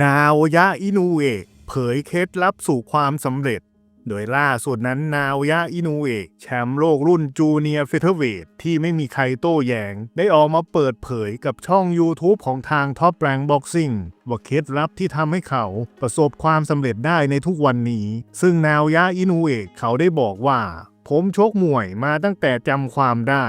นาโอยะอินูเอะเผยเคล็ดลับสู่ความสำเร็จ โดยล่าสุดนั้นนาโอยะอินูเอะแชมป์โลกรุ่นจูเนียร์เฟเธอร์เวทที่ไม่มีใครโต้แย้งได้ออกมาเปิดเผยกับช่อง YouTube ของทาง Top Rank Boxing ว่าเคล็ดลับที่ทำให้เขาประสบความสำเร็จได้ในทุกวันนี้ ซึ่งนาโอยะอินูเอะเขาได้บอกว่า ผมชกมวยมาตั้งแต่จำความได้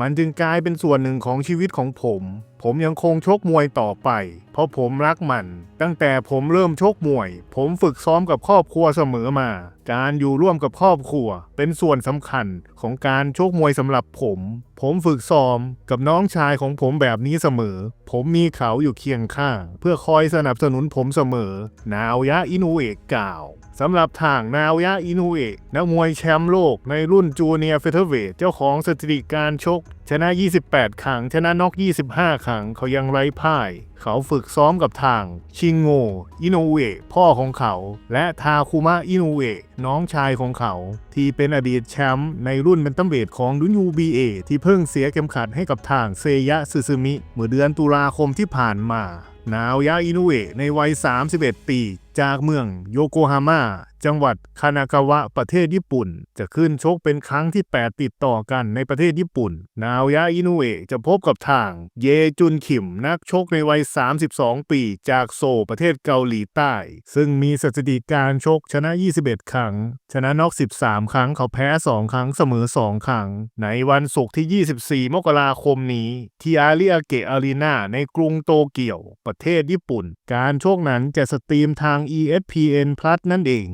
มันจึงกลายเป็นส่วนหนึ่งของชีวิตของผม ผมยังคงชกมวยต่อไป เพราะผมรักมัน ตั้งแต่ผมเริ่มชกมวย ผมฝึกซ้อมกับครอบครัวเสมอมา การอยู่ร่วมกับครอบครัว เป็นส่วนสำคัญของการชกมวยสำหรับผม ผมฝึกซ้อมกับน้องชายของผมแบบนี้เสมอ ผมมีเขาอยู่เคียงข้าง เพื่อคอยสนับสนุนผมเสมอ นาวยะอินุเอะกล่าวสำหรับทางนาวยะอินุเอะนักมวยแชมป์โลกในรุ่นจูเนียร์เฟเธอร์เวทเจ้าของสถิติการชก ชนะ 28 ครั้ง ชนะน็อก 25 ครั้งเขายังไร้พ่ายเขาฝึกซ้อมกับทางชิงโงอินุเอะพ่อของเขา และทาคุมะอินุเอะน้องชายของเขา ที่เป็นอดีตแชมป์ในรุ่นแบนตัมเวทของดุนยูบีเอที่เพิ่งเสียเข็มขัดให้กับทางเซยะซึซึมิ เมื่อเดือนตุลาคมที่ผ่านมานาวยะอินุเอะในวัย 31 ปี จากเมืองโยโกฮาม่า จังหวัดคานากาวะ ประเทศญี่ปุ่น จะขึ้นชกเป็นครั้งที่ 8 ติดต่อกันในประเทศญี่ปุ่น นาวยะอินุเอะจะพบกับทาง เยจุนขิมนักชกในวัย32 ปีจากโซลประเทศเกาหลีใต้ ซึ่งมีสถิติการชกชนะ 21 ครั้ง ชนะน็อก 13 ครั้งเขาแพ้ 2 ครั้งเสมอ 2 ครั้ง ในวันศุกร์ที่ 24 มกราคมนี้ที่อาริอาเกะอารีนาในกรุงโตเกียว ประเทศญี่ปุ่น การโชคนั้นจะสตรีมทาง ESPN Plus นั่นเอง